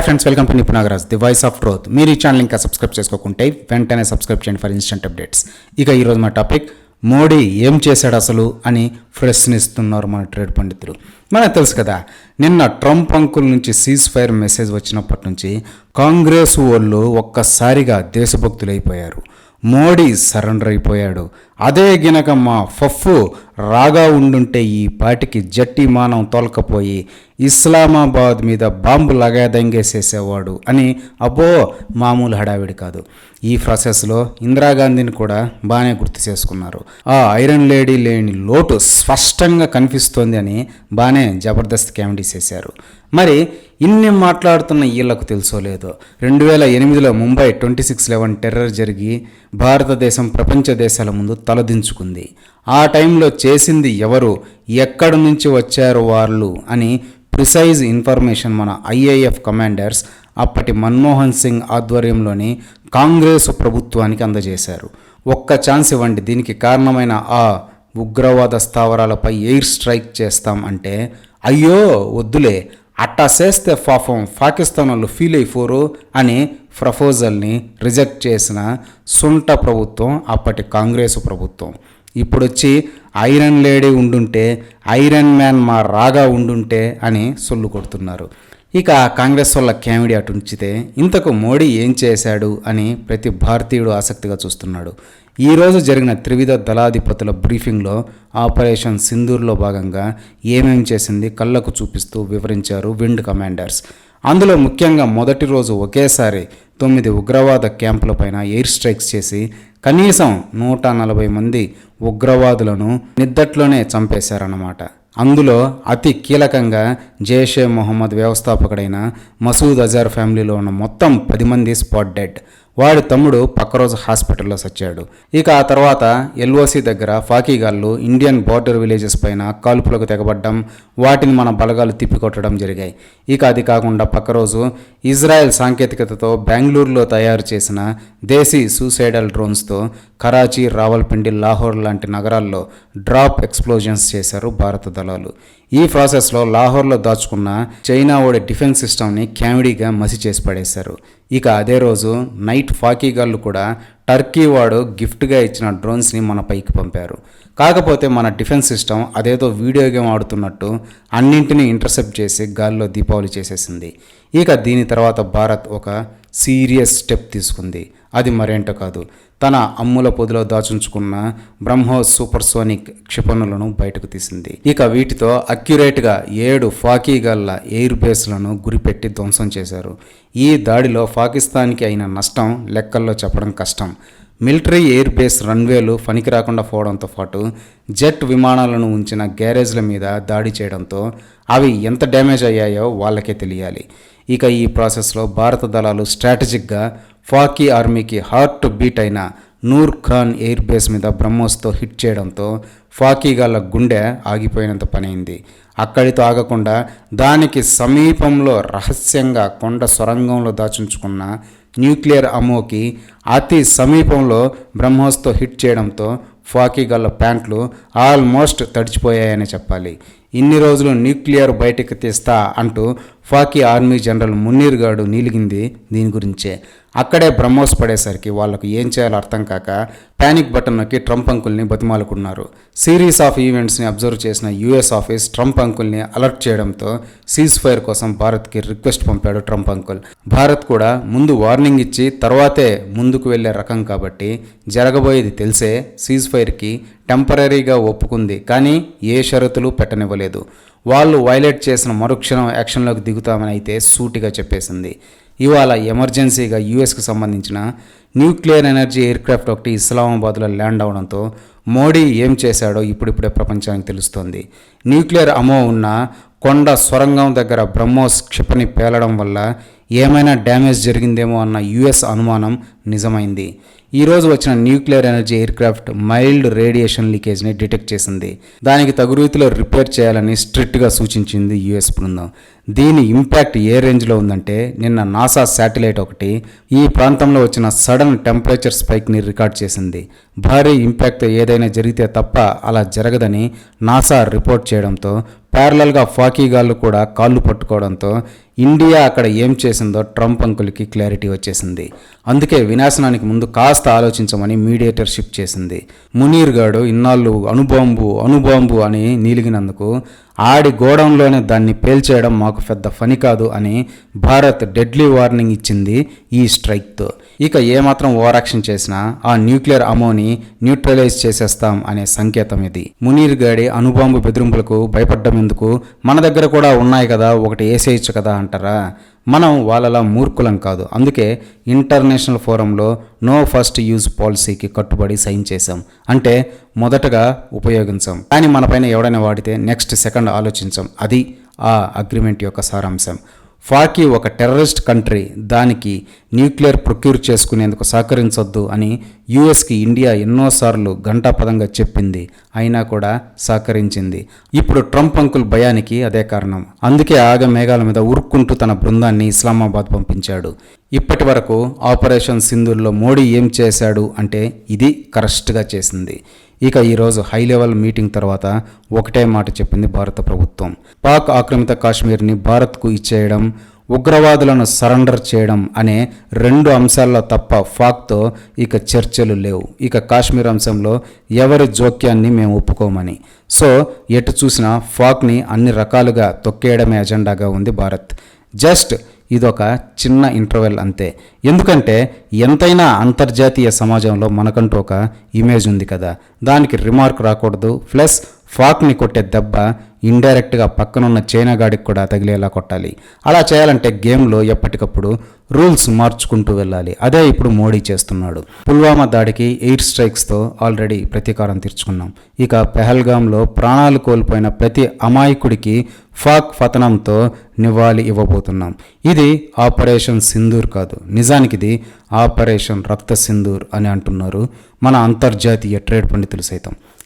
Hi friends welcome to Nipu Nagaraj the voice of growth మీరు ఈ channel ఇంకా subscribe చేసుకోకుంటే వెంటనే సబ్స్క్రైబ్ చేయండి ఫర్ ఇన్స్టెంట్ అప్డేట్స్ ఇక ఈరోజు మా టాపిక్ మోడీ ఏం చేశాడు అసలు అని ప్రశ్నిస్తున్నారు మన ట్రేడ్ పండితులు. మనకు తెలుసు కదా నిన్న ట్రంప్ అంకుల్ నుంచి సీజ్ ఫైర్ మెసేజ్ వచ్చినప్పటి నుంచి కాంగ్రెస్ వాళ్ళు ఒక్కసారిగా దేశభక్తులైపోయారు. మోడీ సరెండర్ అయిపోయాడు. అదే గినక మా ఫఫ్ రాగా ఉండుంటే ఈ పాటికి జట్టి మానం తోలకపోయి ఇస్లామాబాద్ మీద బాంబు లగాదంగేసేసేవాడు అని అబ్బో మామూలు హడావిడి కాదు. ఈ ప్రాసెస్లో ఇందిరాగాంధీని కూడా బాగానే గుర్తు చేసుకున్నారు. ఆ ఐరన్ లేడీ లేని లోటు స్పష్టంగా కనిపిస్తోంది అని బాగానే జబర్దస్త్ కామెడీ చేశారు. మరి ఇన్ని మాట్లాడుతున్న వీళ్ళకు తెలుసో లేదో? రెండు వేల ఎనిమిదిలో Mumbai twenty six eleven terror జరిగి భారతదేశం ప్రపంచ దేశాల ముందు తలదించుకుంది. ఆ టైంలో చేసింది ఎవరు? ఎక్కడి నుంచి వచ్చారు వాళ్ళు? అని ప్రిసైజ్ ఇన్ఫర్మేషన్ మన ఐఏఎఫ్ కమాండర్స్ అప్పటి మన్మోహన్ సింగ్ ఆధ్వర్యంలోని కాంగ్రెస్ ప్రభుత్వానికి అందజేశారు. ఒక్క ఛాన్స్ ఇవ్వండి. దీనికి కారణమైన ఆ ఉగ్రవాద స్థావరాలపై ఎయిర్ స్ట్రైక్ చేస్తాం అంటే అయ్యో వద్దులే. అట్టా చేస్తే పాపం పాకిస్తాన్ వాళ్ళు ఫీల్ అయిపోరు అని ప్రపోజల్ని రిజెక్ట్ చేసిన సుంట ప్రభుత్వం అప్పటి కాంగ్రెస్ ప్రభుత్వం. ఇప్పుడు వచ్చి ఐరన్ లేడీ ఉండుంటే ఐరన్ మ్యాన్ మా రాగా ఉండుంటే అని సొల్లు కొడుతున్నారు. ఇక కాంగ్రెస్ వాళ్ళ కామెడీ అటు ఉంచితే ఇంతకు మోడీ ఏం చేశాడు అని ప్రతి భారతీయుడు ఆసక్తిగా చూస్తున్నాడు. ఈరోజు జరిగిన త్రివిధ దళాధిపతుల బ్రీఫింగ్లో ఆపరేషన్ సింధూర్లో భాగంగా ఏమేం చేసింది కళ్ళకు చూపిస్తూ వివరించారు విండ్ కమాండర్స్. అందులో ముఖ్యంగా మొదటి రోజు ఒకేసారి తొమ్మిది ఉగ్రవాద క్యాంపులపైన ఎయిర్ స్ట్రైక్స్ చేసి కనీసం నూట నలభై మంది ఉగ్రవాదులను నిద్దట్లోనే చంపేశారన్నమాట. అందులో అతి కీలకంగా జైషే మొహమ్మద్ వ్యవస్థాపకుడైన మసూద్ అజార్ ఫ్యామిలీలో ఉన్న మొత్తం పది మంది స్పాట్ డెడ్. వాడి తమ్ముడు పక్క రోజు హాస్పిటల్లో సచ్చాడు. ఇక ఆ తర్వాత ఎల్ఓసి దగ్గర ఫాకీగాళ్ళు ఇండియన్ బార్డర్ విలేజెస్ పైన కాల్పులకు తెగబడ్డం వాటిని మన బలగాలు తిప్పికొట్టడం జరిగాయి. ఇక అది కాకుండా పక్క రోజు ఇజ్రాయెల్ సాంకేతికతతో బెంగళూరులో తయారు చేసిన దేశీ సూసైడల్ డ్రోన్స్తో కరాచీ రావల్పిండి లాహోర్ లాంటి నగరాల్లో డ్రాప్ ఎక్స్ప్లోజన్స్ చేశారు భారత దళాలు. ఈ ప్రాసెస్లో లాహోర్లో దాచుకున్న చైనా ఓడి డిఫెన్స్ సిస్టమ్ని క్యామిడీగా మసి చేసి పడేశారు. ఇక అదే రోజు నైట్ ఫాకీగాళ్ళు కూడా టర్కీ వాడు గిఫ్ట్గా ఇచ్చిన డ్రోన్స్ని మన పైకి పంపారు. కాకపోతే మన డిఫెన్స్ సిస్టమ్ అదేదో వీడియో గేమ్ ఆడుతున్నట్టు అన్నింటినీ ఇంటర్సెప్ట్ చేసి గాల్లో దీపావళి చేసేసింది. ఇక దీని తర్వాత భారత్ ఒక సీరియస్ స్టెప్ తీసుకుంది. అది మరేంటో కాదు. తన అమ్ముల పొదిలో దాచుంచుకున్న బ్రహ్మోస్ సూపర్సోనిక్ క్షిపణులను బయటకు తీసింది. ఇక వీటితో అక్యురేట్గా ఏడు ఫాకీగల్ల ఎయిర్ బేస్లను గురిపెట్టి ధ్వంసం చేశారు. ఈ దాడిలో పాకిస్తాన్కి అయిన నష్టం లెక్కల్లో చెప్పడం కష్టం. మిలిటరీ ఎయిర్ బేస్ రన్వేలు పనికి రాకుండా పోవడంతో పాటు జెట్ విమానాలను ఉంచిన గ్యారేజ్ల మీద దాడి చేయడంతో అవి ఎంత డ్యామేజ్ అయ్యాయో వాళ్ళకే తెలియాలి. ఇక ఈ ప్రాసెస్లో భారత దళాలు స్ట్రాటజిక్గా ఫాకీ ఆర్మీకి హార్ట్ బీట్ అయిన నూర్ ఖాన్ ఎయిర్ బేస్ మీద బ్రహ్మోస్తో హిట్ చేయడంతో ఫాకీగాళ్ళ గుండె ఆగిపోయినంత పనైంది. అక్కడితో ఆగకుండా దానికి సమీపంలో రహస్యంగా కొండ సొరంగంలో దాచుంచుకున్న న్యూక్లియర్ అమోకి అతి సమీపంలో బ్రహ్మోస్తో హిట్ చేయడంతో ఫాకీగాళ్ళ ప్యాంట్లు ఆల్మోస్ట్ తడిచిపోయాయని చెప్పాలి. ఇన్ని రోజులు న్యూక్లియర్ బయటకు తీస్తా అంటూ ఫాకీ ఆర్మీ జనరల్ మున్నీర్ గాడు నీలిగింది దీని గురించే. అక్కడే బ్రహ్మోస్ పడేసరికి వాళ్ళకు ఏం చేయాలో అర్థం కాక ప్యానిక్ బటన్ నొక్కి ట్రంప్ అంకుల్ని బతిమాలుకున్నారు. సిరీస్ ఆఫ్ ఈవెంట్స్ని అబ్జర్వ్ చేసిన యూఎస్ ఆఫీస్ ట్రంప్ అంకుల్ని అలర్ట్ చేయడంతో సీజ్ ఫైర్ కోసం భారత్కి రిక్వెస్ట్ పంపాడు ట్రంప్ అంకుల్. భారత్ కూడా ముందు వార్నింగ్ ఇచ్చి తర్వాతే ముందుకు వెళ్ళే రకం కాబట్టి జరగబోయేది తెలిసే సీజ్ ఫైర్కి టెంపరీగా ఒప్పుకుంది కానీ ఏ షరతులు పెట్టనివ్వలేదు. వాళ్ళు వైలేట్ చేసిన మరుక్షణం యాక్షన్లోకి దిగుతామని అయితే సూటిగా చెప్పేసింది. ఇవాళ ఎమర్జెన్సీగా యుఎస్కు సంబంధించిన న్యూక్లియర్ ఎనర్జీ ఎయిర్క్రాఫ్ట్ ఒకటి ఇస్లామాబాద్లో ల్యాండ్ అవడంతో మోడీ ఏం చేశాడో ఇప్పుడిప్పుడే ప్రపంచానికి తెలుస్తోంది. న్యూక్లియర్ అమో ఉన్న కొండ సొరంగం దగ్గర బ్రహ్మోస్ క్షిపణి పేలడం వల్ల ఏమైనా డ్యామేజ్ జరిగిందేమో అన్న యుఎస్ అనుమానం నిజమైంది. ఈరోజు వచ్చిన nuclear energy aircraft mild radiation లీకేజ్ని detect చేసింది. దానికి తగు రీతిలో రిపేర్ చేయాలని స్ట్రిక్ట్గా సూచించింది యుఎస్ బృందం. దీని ఇంపాక్ట్ ఏ రేంజ్లో ఉందంటే నిన్న నాసా శాటిలైట్ ఒకటి ఈ ప్రాంతంలో వచ్చిన సడన్ టెంపరేచర్ స్పైక్ని రికార్డ్ చేసింది. భారీ ఇంపాక్ట్ ఏదైనా జరిగితే తప్ప అలా జరగదని నాసా రిపోర్ట్ చేయడంతో ప్యారలల్గా ఫాకీగాళ్ళు కూడా కాళ్ళు పట్టుకోవడంతో ఇండియా అక్కడ ఏం చేసిందో ట్రంప్ అంకుల్కి క్లారిటీ వచ్చేసింది. అందుకే వినాశనానికి ముందు కాస్త ఆలోచించమని మీడియేటర్షిప్ చేసింది. మునీర్ గాడు ఇన్నాళ్ళు అణుబాంబు అణుబాంబు అని నీలిగినందుకు ఆడి గోడంలోనే దాన్ని పేల్చేయడం మాకు పెద్ద ఫని కాదు అని భారత్ డెడ్లీ వార్నింగ్ ఇచ్చింది. ఈ స్ట్రైక్తో ఇక ఏమాత్రం ఓవర్ యాక్షన్ చేసినా ఆ న్యూక్లియర్ అమోని న్యూట్రలైజ్ చేసేస్తాం అనే సంకేతం ఇది. మునీర్ గాడి అణుబాంబు బెదిరింపులకు భయపడ్డం ఎందుకు? మన దగ్గర కూడా ఉన్నాయి కదా ఒకటి వేసేయచ్చు కదా అంటారా? మనం వాళ్ళలా మూర్ఖులం కాదు. అందుకే ఇంటర్నేషనల్ ఫోరంలో నో ఫస్ట్ యూజ్ పాలసీకి కట్టుబడి సైన్ చేశాం. అంటే మొదటగా ఉపయోగించాం. కానీ మనపైన ఎవడైనా వాడితే నెక్స్ట్ సెకండ్ ఆలోచించాం. అది ఆ అగ్రిమెంట్ యొక్క సారాంశం. ఫాకీ ఒక టెర్రరిస్ట్ కంట్రీ దానికి న్యూక్లియర్ ప్రొక్యూర్ చేసుకునేందుకు సహకరించొద్దు అని యుఎస్కి ఇండియా ఎన్నోసార్లు ఘంటాపదంగా చెప్పింది. అయినా కూడా సహకరించింది. ఇప్పుడు ట్రంప్ అంకుల్ భయానికి అదే కారణం. అందుకే ఆగ మేఘాల మీద ఉరుక్కుంటూ తన బృందాన్ని ఇస్లామాబాద్ పంపించాడు. ఇప్పటి వరకు ఆపరేషన్ సింధుల్లో మోడీ ఏం చేశాడు అంటే ఇది కరెక్ట్గా చేసింది. ఇక ఈరోజు హై లెవెల్ మీటింగ్ తర్వాత ఒకటే మాట చెప్పింది భారత ప్రభుత్వం. పాక్ ఆక్రమిత కాశ్మీర్ని భారత్కు ఇచ్చేయడం ఉగ్రవాదులను సరెండర్ చేయడం అనే రెండు అంశాల్లో తప్ప ఫాక్తో ఇక చర్చలు లేవు. ఇక కాశ్మీర్ అంశంలో ఎవరి జోక్యాన్ని మేము ఒప్పుకోమని. సో ఎటు చూసినా ఫాక్ని అన్ని రకాలుగా తొక్కేయడమే ఎజెండాగా ఉంది భారత్. జస్ట్ ఇదొక చిన్న ఇంటర్వెల్ అంతే. ఎందుకంటే ఎంతైనా అంతర్జాతీయ సమాజంలో మనకంటూ ఒక ఇమేజ్ ఉంది కదా. దానికి రిమార్క్ రాకూడదు. ప్లస్ ఫాక్ని కొట్టే దెబ్బ ఇండైరెక్ట్గా పక్కనున్న చైనా గాడికి కూడా తగిలేలా కొట్టాలి. అలా చేయాలంటే గేమ్లో ఎప్పటికప్పుడు రూల్స్ మార్చుకుంటూ వెళ్ళాలి. అదే ఇప్పుడు మోడీ చేస్తున్నాడు. పుల్వామా దాడికి ఎయిర్ స్ట్రైక్స్తో ఆల్రెడీ ప్రతీకారం తీర్చుకున్నాం. ఇక పెహల్గాంలో ప్రాణాలు కోల్పోయిన ప్రతి అమాయకుడికి ఫాక్ పతనంతో నివాళి ఇవ్వబోతున్నాం. ఇది ఆపరేషన్ సింధూర్ కాదు. నిజానికి ఇది ఆపరేషన్ రక్త సింధూర్ అని అంటున్నారు మన అంతర్జాతీయ ట్రేడ్ పండితులు సైతం.